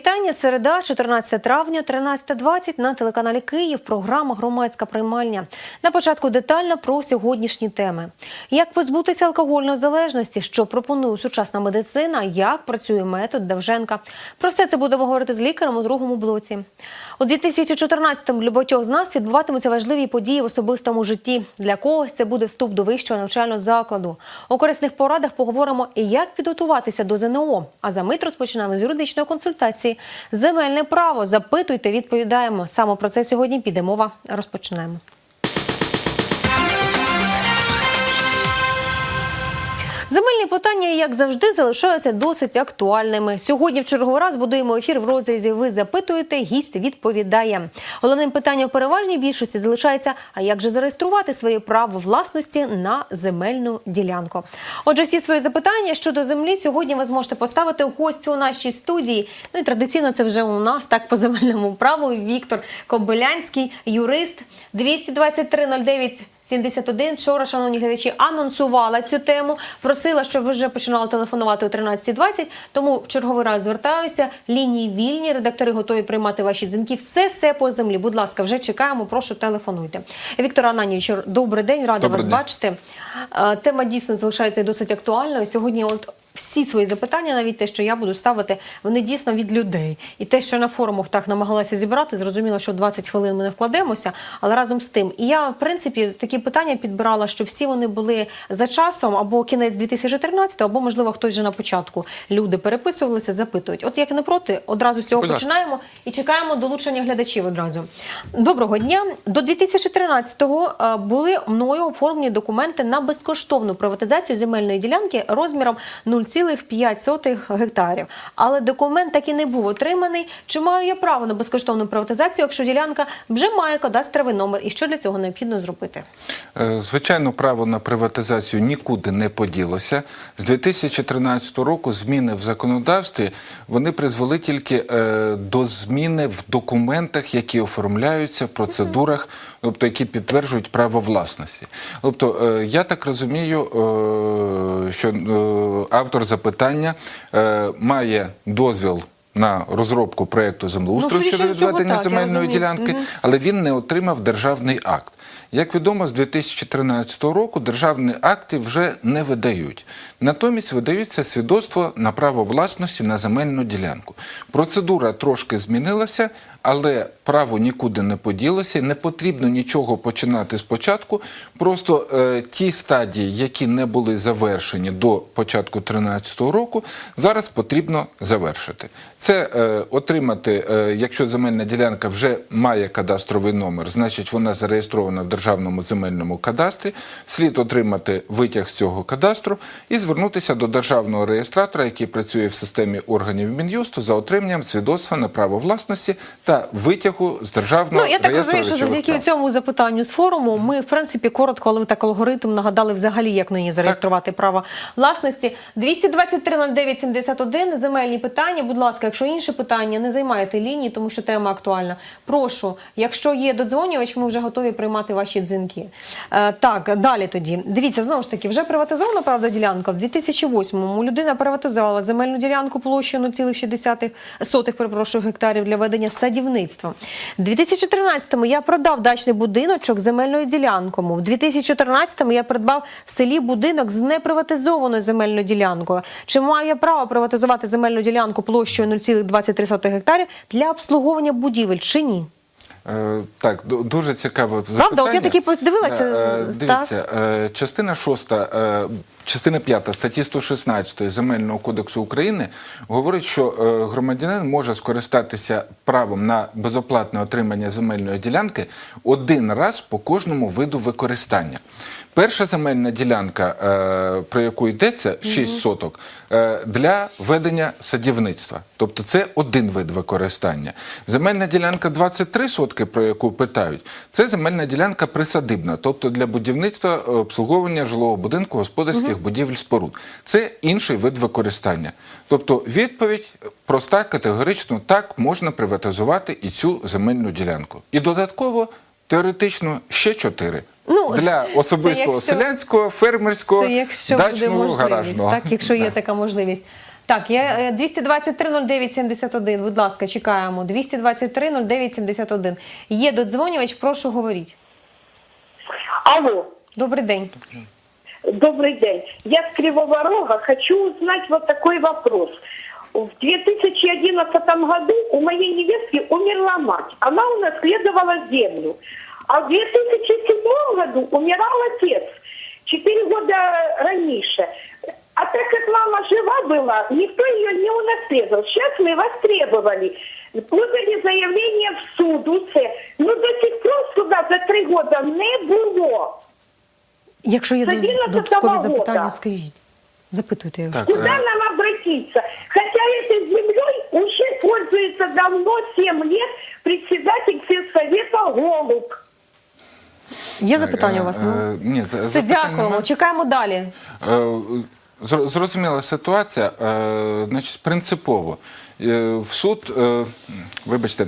Вітання. Середа, 14 травня, 13.20 на телеканалі Київ. Програма Громадська приймальня. На початку детально про сьогоднішні теми: як позбутися алкогольної залежності, що пропонує сучасна медицина, як працює метод Давженка. Про все це будемо говорити з лікарем у другому блоці. У 2014-му для багатьох з нас відбуватимуться важливі події в особистому житті. Для когось це буде вступ до вищого навчального закладу. У корисних порадах поговоримо, як підготуватися до ЗНО. А за мить розпочинаємо з юридичної консультації. Земельне право. Запитуйте, відповідаємо. Саме про це сьогодні піде мова. Розпочинаємо. Земельні питання, як завжди, залишаються досить актуальними. Сьогодні в черговий раз будуємо ефір в розрізі. Ви запитуєте, гість відповідає. Головним питанням в переважній більшості залишається: а як же зареєструвати своє право власності на земельну ділянку? Отже, всі свої запитання щодо землі сьогодні ви зможете поставити гостю у нашій студії. Ну і традиційно це вже у нас так по земельному праву. Віктор Кобилянський, юрист 223 09 71. Вчора, шановні глядачі, анонсувала цю тему. Просила, щоб ви вже починали телефонувати о 13.20. Тому в черговий раз звертаюся. Лінії вільні, редактори готові приймати ваші дзвінки. Все, все по землі. Будь ласка, вже чекаємо. Прошу телефонуйте. Віктор Ананівич, добрий день, рада Добрий вас день. бачити. Е, Тема дійсно залишається досить актуальною. Сьогодні, от. Всі свої запитання, навіть те, що я буду ставити, вони дійсно від людей. І те, що на форумах так намагалася зібрати, зрозуміло, що в 20 хвилин ми не вкладемося, але разом з тим. І я, в принципі, такі питання підбирала, щоб всі вони були за часом або кінець 2013, або, можливо, хтось вже на початку. Люди переписувалися, запитують. От як не проти, одразу з цього Будь ласка. починаємо і чекаємо долучення глядачів одразу. Доброго дня. До 2013-го е, були мною оформлені документи на безкоштовну приватизацію земельної ділянки розміром 0,5 гектарів. Але документ так і не був отриманий. Чи маю я право на безкоштовну приватизацію, якщо ділянка вже має кадастровий номер? І що для цього необхідно зробити? Е, Звичайно, право на приватизацію нікуди не поділося. З 2013 року зміни в законодавстві вони призвели тільки е, до зміни в документах, які оформляються в процедурах, тобто які підтверджують право власності. Тобто, е, я так розумію, що е, автор запитання е, має дозвіл. На розробку проєкту землеустрою Ну, щодо відведення так, земельної ділянки, Мгм. але він не отримав державний акт. Як відомо, з 2013 року державні акти вже не видають. Натомість видаються свідоцтво на право власності на земельну ділянку. Процедура трошки змінилася, але право нікуди не поділося. Не потрібно нічого починати спочатку. Просто е, ті стадії, які не були завершені до початку 2013 року, зараз потрібно завершити. Це е, отримати, е, якщо земельна ділянка вже має кадастровий номер, значить вона зареєстрована в державному земельному кадастрі. Слід отримати витяг з цього кадастру і звернутися до державного реєстратора, який працює в системі органів Мін'юсту, за отриманням свідоцтва на право власності та витягу з державного Ну я так розумію, що завдяки цьому запитанню з форуму ми в принципі коротко, але так алгоритм нагадали взагалі, як нині зареєструвати право власності. 223-09-71, земельні питання. Будь ласка, якщо інші питання, не займайте лінії, тому що тема актуальна. Прошу, якщо є додзвонювач, ми вже готові приймати ваші дзвінки. Е, так, далі тоді. Дивіться, знову ж таки, вже приватизована правда ділянка. В 2008-му людина приватизувала земельну ділянку площею 0,6 сотих, перепрошую, гектарів для ведення садівництва. У 2013-му я продав дачний будиночок земельною ділянкою. В 2014-му я придбав в селі будинок з неприватизованою земельною ділянкою. Чи маю я право приватизувати земельну ділянку площею 0,23 гектарів для обслуговування будівель чи ні? Е, Так, дуже цікаве запитання. Правда? От я таки подивилася, Е, так. Дивіться, е, частина 6, частина 5 статті 116 Земельного кодексу України говорить, що е, громадянин може скористатися правом на безоплатне отримання земельної ділянки один раз по кожному виду використання. Перша земельна ділянка, е, про яку йдеться, 6 соток, е, для ведення садівництва. Тобто це один вид використання. Земельна ділянка 23 сотки, про яку питають, це земельна ділянка присадибна, тобто для будівництва е, обслуговування жилого будинку, господарських будівель споруд. Це інший вид використання. Тобто відповідь проста, категорично, так можна приватизувати і цю земельну ділянку. І додатково теоретично ще чотири. Ну, для особистого якщо- селянського, фермерського, Це якщо буде дачного, можливість, гаражного. так, якщо є така можливість. Так, я е, 223-09-71, будь ласка, чекаємо. 223-09-71. Є додзвонювач, прошу говоріть. Алло, Добрий день. добрый день. Я с Кривого Рога. Хочу узнать вот такой вопрос. В 2011 году у моей невестки умерла мать. Она унаследовала землю. А в 2007 году умирал отец. Четыре года раньше. А так как мама жива была, никто ее не унаследовал. Сейчас мы востребовали. Подали заявление в суд, усе. Ну до сих пор суда за три года не було. Якщо є Це дод- 11 додаткові года. запитання, скажіть. Запитуйте. його. Так, Куда е, нам обратиться? Хотя этой землей уже пользуется давно 7 лет председатель сельсовета Голуб. Є запитання у вас? е, Ну, Ні, це Все, запитання дякуємо. нема. Чекаємо далі. Е, зр- Зрозуміла ситуація, е, значить, принципово. Е, В суд, е, вибачте,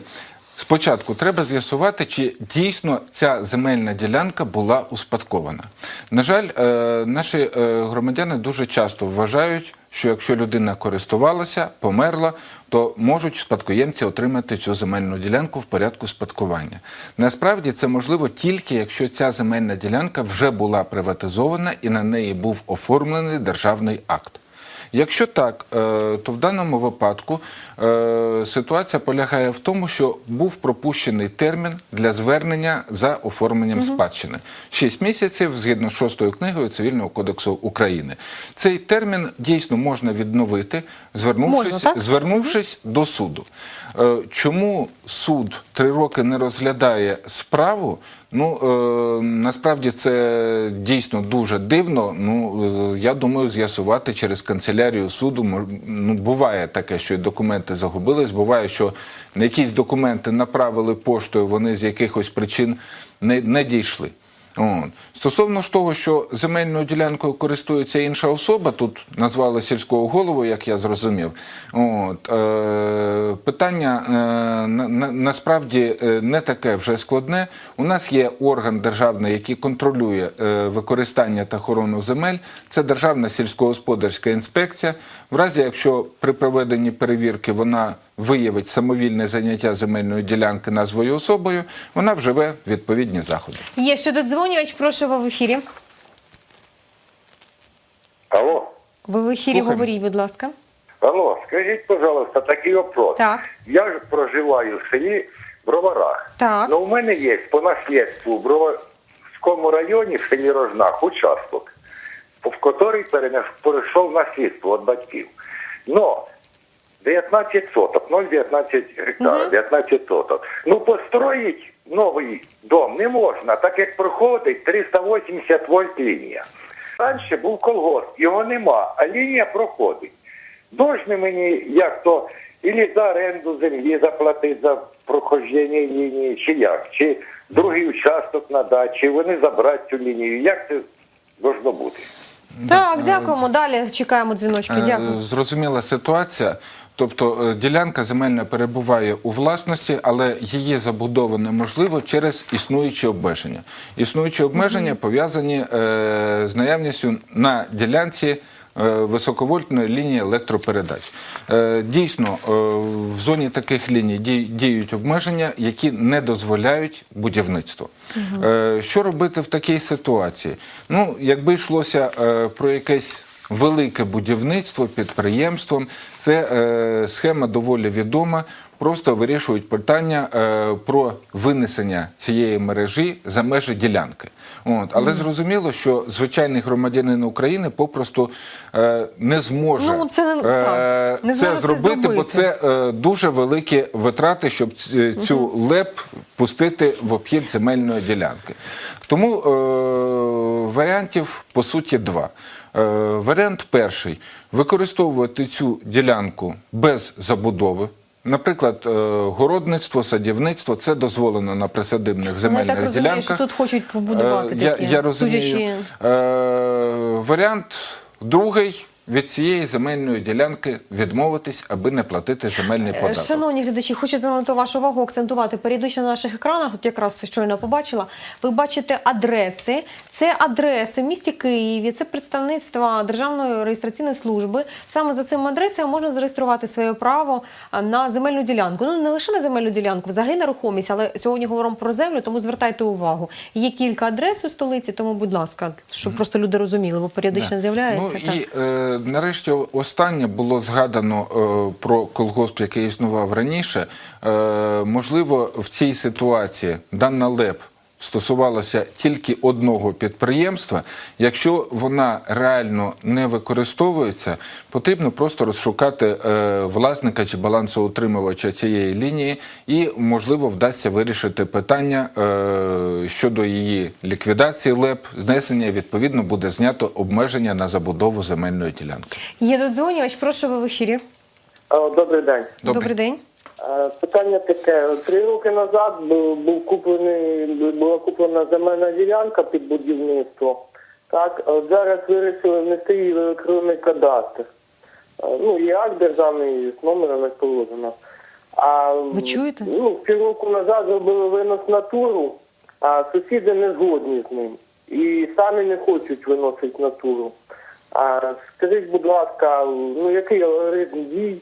спочатку треба з'ясувати, чи дійсно ця земельна ділянка була успадкована. На жаль, наші громадяни дуже часто вважають, що якщо людина користувалася, померла, то можуть спадкоємці отримати цю земельну ділянку в порядку спадкування. Насправді це можливо тільки якщо ця земельна ділянка вже була приватизована і на неї був оформлений державний акт. Якщо так, е, то в даному випадку е, ситуація полягає в тому, що був пропущений термін для звернення за оформленням спадщини. Шість місяців згідно з шостою книгою Цивільного кодексу України. Цей термін дійсно можна відновити, звернувшись, Можна, звернувшись до суду. Е, Чому суд три роки не розглядає справу? Ну е, насправді це дійсно дуже дивно. Ну е, я думаю, з'ясувати через канцелярію суду. Ну буває таке, що документи загубились. Буває, що якісь документи направили поштою, вони з якихось причин не, не дійшли. От. Стосовно ж того, що земельною ділянкою користується інша особа, тут назвали сільського голову, як я зрозумів. От, е, питання е, на, на, насправді е, не таке вже складне. У нас є орган державний, який контролює е, використання та охорону земель. Це Державна сільськогосподарська інспекція. В разі, якщо при проведенні перевірки вона виявить самовільне заняття земельної ділянки назвою особою, вона вживе відповідні заходи. Є ще додзвонювач, прошу ви в ефірі. Алло, Ви в ефірі Слухаємо. говоріть, будь ласка. алло, скажіть, пожалуйста, такий вопрос. Так. Я ж проживаю в селі Броварах. Так. Но у мене є по наслідству в Броварському районі в селі Рожнах участок, в який перейшов наслідство від батьків. Но 19 соток, 0,19 гектара, 19 соток. Ну, построїть новий дом не можна, так як проходить 380 вольт лінія. Раніше був колгосп, його нема, а лінія проходить. Должны мені як то ілі за оренду землі заплатити за прохождення лінії, чи як, чи другий участок надати, чи вони забрати цю лінію. Як це должно бути? Так, дякуємо. Далі чекаємо дзвіночки. Е, Дякую. Зрозуміла ситуація. Тобто е, ділянка земельна перебуває у власності, але її забудова неможливо через існуючі обмеження. Існуючі обмеження пов'язані е, з наявністю на ділянці е, високовольтної лінії електропередач. Дійсно, в зоні таких ліній діють обмеження, які не дозволяють будівництво. Що робити в такій ситуації? Ну, якби йшлося про якесь велике будівництво підприємством. Це е, схема доволі відома. Просто вирішують питання е, про винесення цієї мережі за межі ділянки. От. Але зрозуміло, що звичайний громадянин України попросту е, не зможе Ну, це не- е, не це зробити, бо це е, дуже великі витрати, щоб ц- цю леп пустити в обхід земельної ділянки. Тому е, варіантів по суті два. Е, варіант перший використовувати цю ділянку без забудови. Наприклад, е, городництво, садівництво це дозволено на присадибних земельних так розумію, ділянках. що тут хочуть побудувати Такі, я, я розумію. Е, варіант другий від цієї земельної ділянки відмовитись, аби не платити земельний Е, податок. Шановні глядачі, хочу звернути вашу увагу, акцентувати. Перейдучи на наших екранах, от якраз щойно побачила. Ви бачите адреси. Це адреси в місті Києві, це представництва Державної реєстраційної служби. Саме за цими адресами можна зареєструвати своє право на земельну ділянку. Ну не лише на земельну ділянку, взагалі нерухомість, але сьогодні говоримо про землю, тому звертайте увагу. Є кілька адрес у столиці, тому, будь ласка, щоб просто люди розуміли, бо періодично Да. з'являється. Ну і е, нарешті останнє було згадано е, про колгосп, який існував раніше. Е, можливо, в цій ситуації дана ЛЕП стосувалося тільки одного підприємства. Якщо вона реально не використовується, потрібно просто розшукати е, власника чи балансоутримувача цієї лінії, і можливо вдасться вирішити питання е, щодо її ліквідації ЛЕП. Знесення відповідно буде знято обмеження на забудову земельної ділянки. Є додзвонювач, прошу ви в ефірі. Е, Добрий день. Добрий день. Питання таке: три роки назад був, куплений, була куплена земельна ділянка під будівництво. Так, от зараз вирішили внести її в електронний кадастр. Ну, є акт державний з номером не положено. А Ви чуєте? Ну, півроку назад зробили винос натуру, а сусіди не згодні з ним. І самі не хочуть виносити натуру. А скажіть, будь ласка, ну який алгоритм дій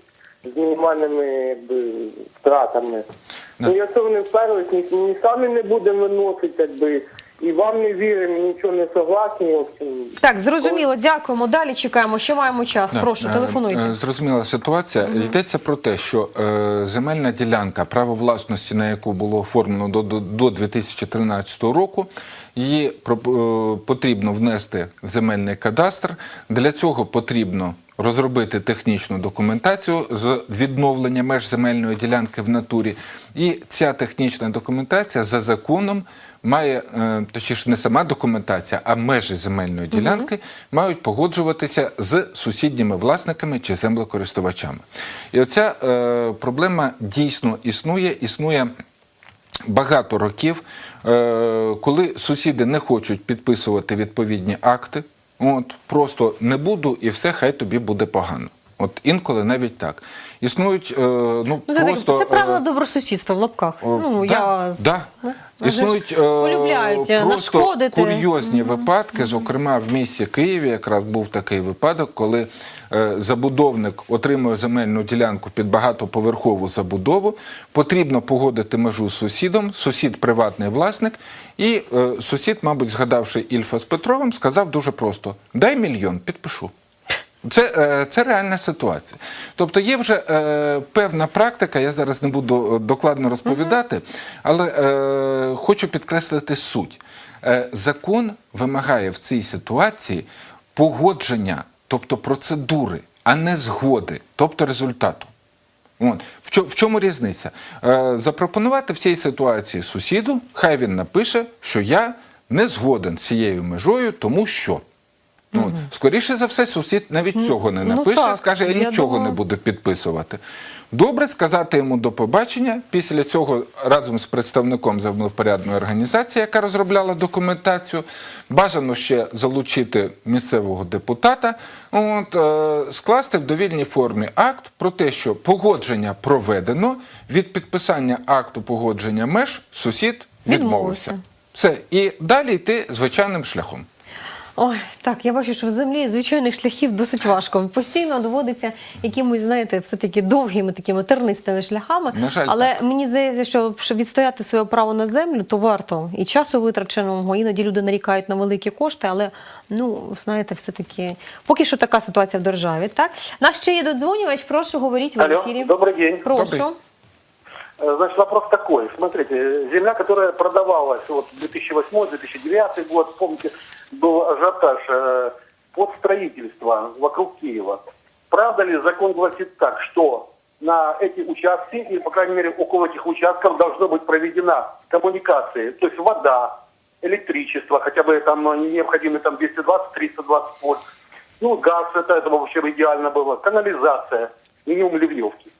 з мінімальними якби, втратами? Ну, якщо вони вперлись, ні, ні самі не будемо виносити, якби, і вам не віримо, нічого не согласні. Так, зрозуміло, дякуємо. Далі чекаємо. Ще маємо час. Да, Прошу, е, телефонуйте. е, Зрозуміла ситуація. Йдеться про те, що е, земельна ділянка, право власності, на яку було оформлено до, до, до 2013 року, її про- е, потрібно внести в земельний кадастр. Для цього потрібно розробити технічну документацію з відновлення меж земельної ділянки в натурі. І ця технічна документація за законом має, е, точніше, не сама документація, а межі земельної ділянки мають погоджуватися з сусідніми власниками чи землекористувачами. І оця е, проблема дійсно існує, існує. Багато років, е, коли сусіди не хочуть підписувати відповідні акти, от просто не буду, і все, хай тобі буде погано. От інколи навіть так. Існують е, ну, Ну, це, просто це правило е, добросусідства в лапках. Ну, да, я... з- да. Ну, Існують е, е, просто курйозні випадки. Зокрема, в місті Києві якраз був такий випадок, коли е, забудовник отримує земельну ділянку під багатоповерхову забудову. Потрібно погодити межу з сусідом. Сусід приватний власник, і е, сусід, мабуть, згадавши Ільфа з Петровим, сказав дуже просто: дай мільйон, підпишу. Це, е, це реальна ситуація. Тобто є вже е, певна практика, я зараз не буду е, докладно розповідати, але е, хочу підкреслити суть. Е, закон вимагає в цій ситуації погодження, тобто процедури, а не згоди, тобто результату. От. В, чо, в чому різниця? Е, запропонувати в цій ситуації сусіду, хай він напише, що я не згоден з цією межою, тому що. Ну. Скоріше за все, сусід навіть цього не ну напише, так, скаже, я, я нічого не буду підписувати. Добре сказати йому до побачення. Після цього разом з представником землевпорядної організації, яка розробляла документацію, бажано ще залучити місцевого депутата, от, е, скласти в довільній формі акт про те, що погодження проведено, від підписання акту погодження меж сусід відмовився. Відмовився. Все. І далі йти звичайним шляхом. Ой, так, я бачу, що в землі звичайних шляхів досить важко. Постійно доводиться якимось, знаєте, все-таки довгими такими тернистими шляхами. На жаль, Але мені здається, що щоб відстояти своє право на землю, то варто і часу витраченого. Іноді люди нарікають на великі кошти, але ну знаєте, все-таки поки що така ситуація в державі. Так, наш ще є додзвонювач. Прошу говоріть в Алло, ефірі. добрый день. Прошу. Добрый. Э, Значит, вопрос такой. Смотрите, э, земля, которая продавалась вот 2008-2009 год, помните, был ажиотаж э, под строительство вокруг Киева. Правда ли закон гласит так, что на эти участки, или, по крайней мере, около этих участков должно быть проведена коммуникация, то есть вода, электричество, хотя бы там ну, необходимы там 220-320 вольт, ну, газ, это, это вообще идеально было, канализация, минимум ливневки.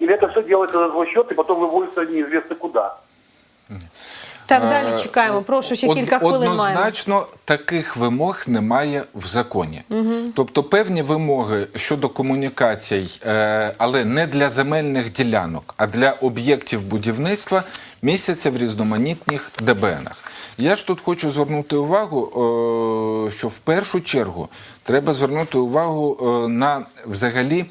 Или это все делается за свой счет и потом выводится неизвестно куда. Так, Е, далі чекаємо. Прошу, ще од- кілька хвилин маємо. Однозначно таких вимог немає в законі. Тобто певні вимоги щодо комунікацій, е, але не для земельних ділянок, а для об'єктів будівництва місяця в різноманітних ДБНах. Я ж тут хочу звернути увагу, е, що в першу чергу треба звернути увагу на взагалі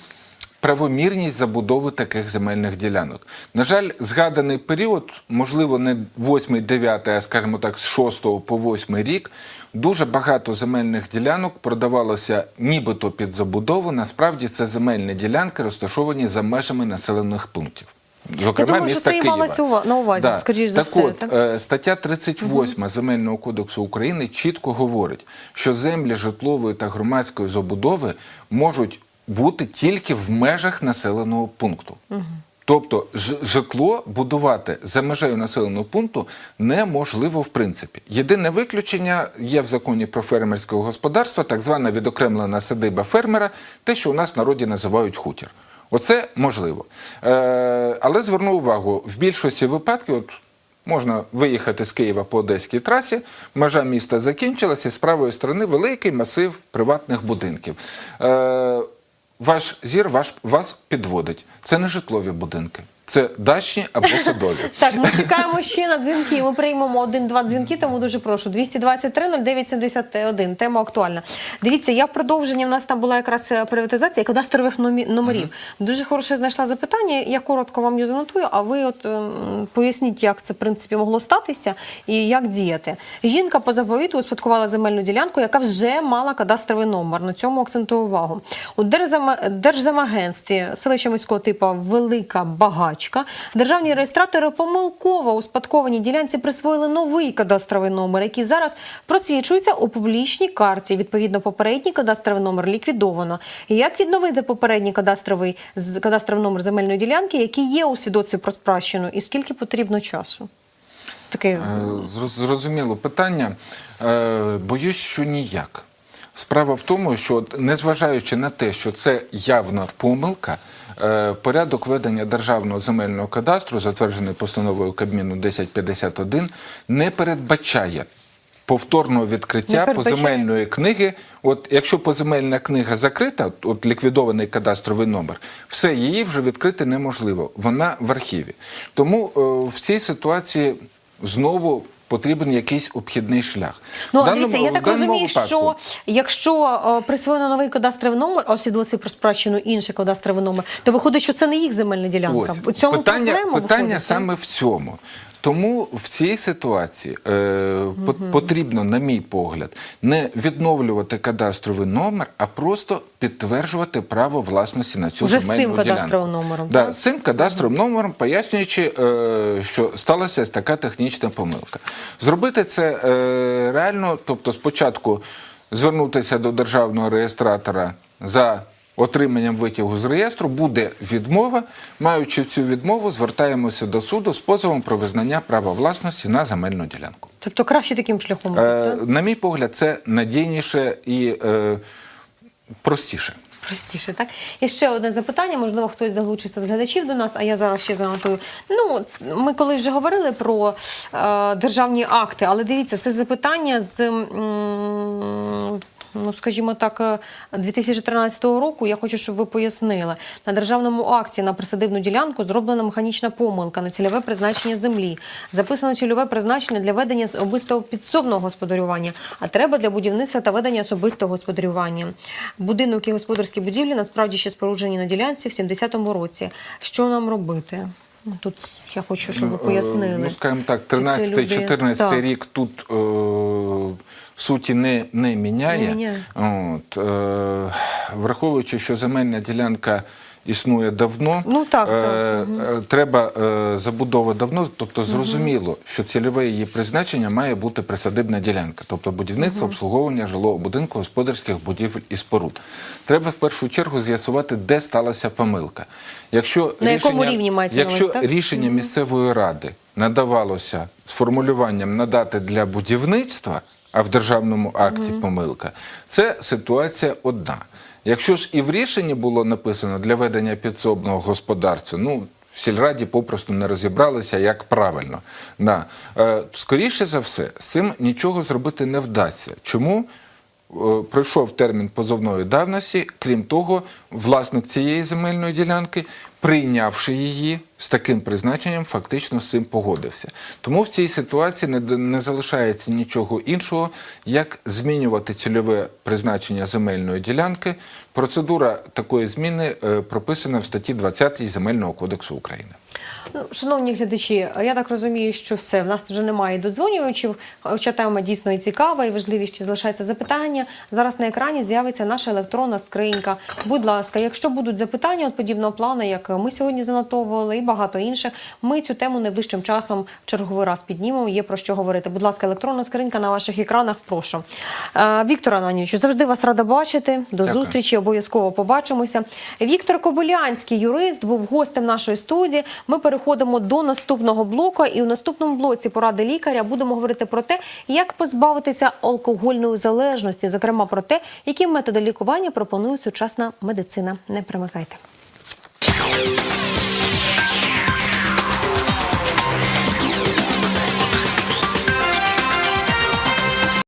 правомірність забудови таких земельних ділянок. На жаль, згаданий період, можливо, не 8-9, а скажімо так, з 6 по 8 рік, дуже багато земельних ділянок продавалося нібито під забудову. Насправді це земельні ділянки, розташовані за межами населених пунктів. Зокрема, думаю, що міста це і Києва. ува- на увазі, скоріш за так все, От, так? е, стаття 38 Земельного кодексу України чітко говорить, що землі житлової та громадської забудови можуть бути тільки в межах населеного пункту. Тобто житло будувати за межею населеного пункту неможливо в принципі. Єдине виключення є в законі про фермерське господарство, так звана відокремлена садиба фермера, те, що у нас в народі називають хутір. Оце можливо. Е, але зверну увагу, в більшості випадків, от можна виїхати з Києва по Одеській трасі, межа міста закінчилася, з правої сторони великий масив приватних будинків. Е, ваш зір ваш, вас підводить. Це не житлові будинки, це дачні або садові. Так, ми чекаємо ще на дзвінки. Ми приймемо один-два дзвінки, тому дуже прошу. 223-09-71. Тема актуальна. Дивіться, я в продовженні, в нас там була якраз е, приватизація кадастрових номі- номерів. Дуже хороше знайшла запитання. Я коротко вам його занотую, а ви от ем, поясніть, як це в принципі могло статися і як діяти. Жінка по заповіту успадкувала земельну ділянку, яка вже мала кадастровий номер. На цьому акцентую увагу. У Держзама- Держзамагентстві селища міського типу Велика Багачка державні реєстратори помилково у спадкованій ділянці присвоїли новий кадастровий номер, який зараз просвічується у публічній карті. Відповідно, попередній кадастровий номер ліквідовано. Як відновити попередній кадастровий кадастровий номер земельної ділянки, який є у свідоцтві про спадщину, і скільки потрібно часу? Таке Е, Зрозуміло питання. Е, Боюсь, що ніяк. Справа в тому, що незважаючи на те, що це явна помилка, е, порядок ведення державного земельного кадастру, затверджений постановою Кабміну 1051, не передбачає повторного відкриття поземельної книги. От якщо поземельна книга закрита, от, от ліквідований кадастровий номер, все її вже відкрити неможливо. Вона в архіві. Тому е, в цій ситуації знову потрібен якийсь обхідний шлях. Ну, даному- дивіться, я так розумію, випадку- що якщо е, присвоєно новий кадастровий номер, свідоцтві про спадщину інший кадастровий номер, то виходить, що це не їх земельна ділянка. Ось У цьому питання, проблема питання виходить, саме в цьому. Тому в цій ситуації е, по- потрібно, на мій погляд, не відновлювати кадастровий номер, а просто підтверджувати право власності на цю Уже з цим кадастровим номером, Да, так? з цим кадастровим номером, пояснюючи, е, що сталася така технічна помилка. Зробити це е, реально, тобто спочатку звернутися до державного реєстратора за отриманням витягу з реєстру, буде відмова. Маючи цю відмову, звертаємося до суду з позовом про визнання права власності на земельну ділянку. Тобто краще таким шляхом. Е, на мій погляд, це надійніше і е, простіше. Простіше, так? І ще одне запитання, можливо, хтось долучиться з глядачів до нас, а я зараз ще занотую. Ну, ми коли вже говорили про е, державні акти, але дивіться, це запитання з. м, Ну, скажімо так, е, 2013 року я хочу, щоб ви пояснили. На державному акті на присадибну ділянку зроблена механічна помилка на цільове призначення землі. Записано цільове призначення для ведення особистого підсобного господарювання, а треба для будівництва та ведення особистого господарювання. Будинок і господарські будівлі насправді ще споруджені на ділянці в 70-му році. Що нам робити? Ну, Тут я хочу, щоб ви пояснили. Е, Ну, скажімо так, Чи це 13-14 люди- рік тут е, суті не, не міняє. Не міняє. От, е, враховуючи, що земельна ділянка існує давно, Ну, так, е, так. е, треба е, забудова давно, тобто зрозуміло, що цільове її призначення має бути присадибна ділянка, тобто будівництво, обслуговування жилого будинку, господарських будівель і споруд. Треба в першу чергу з'ясувати, де сталася помилка. Якщо На якому рівні мається якщо так? рішення місцевої ради надавалося з формулюванням надати для будівництва, а в державному акті помилка, це ситуація одна. Якщо ж і в рішенні було написано для ведення підсобного господарства, ну в сільраді попросту не розібралися, як правильно. Да. Е, скоріше за все, з цим нічого зробити не вдасться. Чому? Е, Пройшов термін позовної давності, крім того, власник цієї земельної ділянки, прийнявши її з таким призначенням, фактично з цим погодився. Тому в цій ситуації не, не залишається нічого іншого, як змінювати цільове призначення земельної ділянки. Процедура такої зміни е, прописана в статті 20 Земельного кодексу України. Ну, шановні глядачі, я так розумію, що все в нас вже немає додзвонювачів. Хоча тема дійсно і цікава, і важливі ще залишається запитання. Зараз на екрані з'явиться наша електронна скринька. Будь ласка, якщо будуть запитання от подібного плану, як ми сьогодні занотовували, і багато інших, ми цю тему найближчим часом в черговий раз піднімемо. Є про що говорити. Будь ласка, електронна скринька на ваших екранах. Прошу. Е, Віктор Ананівичу, завжди вас рада бачити. До Дякую. зустрічі обов'язково побачимося. Віктор Кобилянський, юрист, був гостем нашої студії. Ми переходимо до наступного блоку, і у наступному блоці поради лікаря будемо говорити про те, як позбавитися алкогольної залежності, зокрема про те, які методи лікування пропонує сучасна медицина. Не примикайте. Yeah.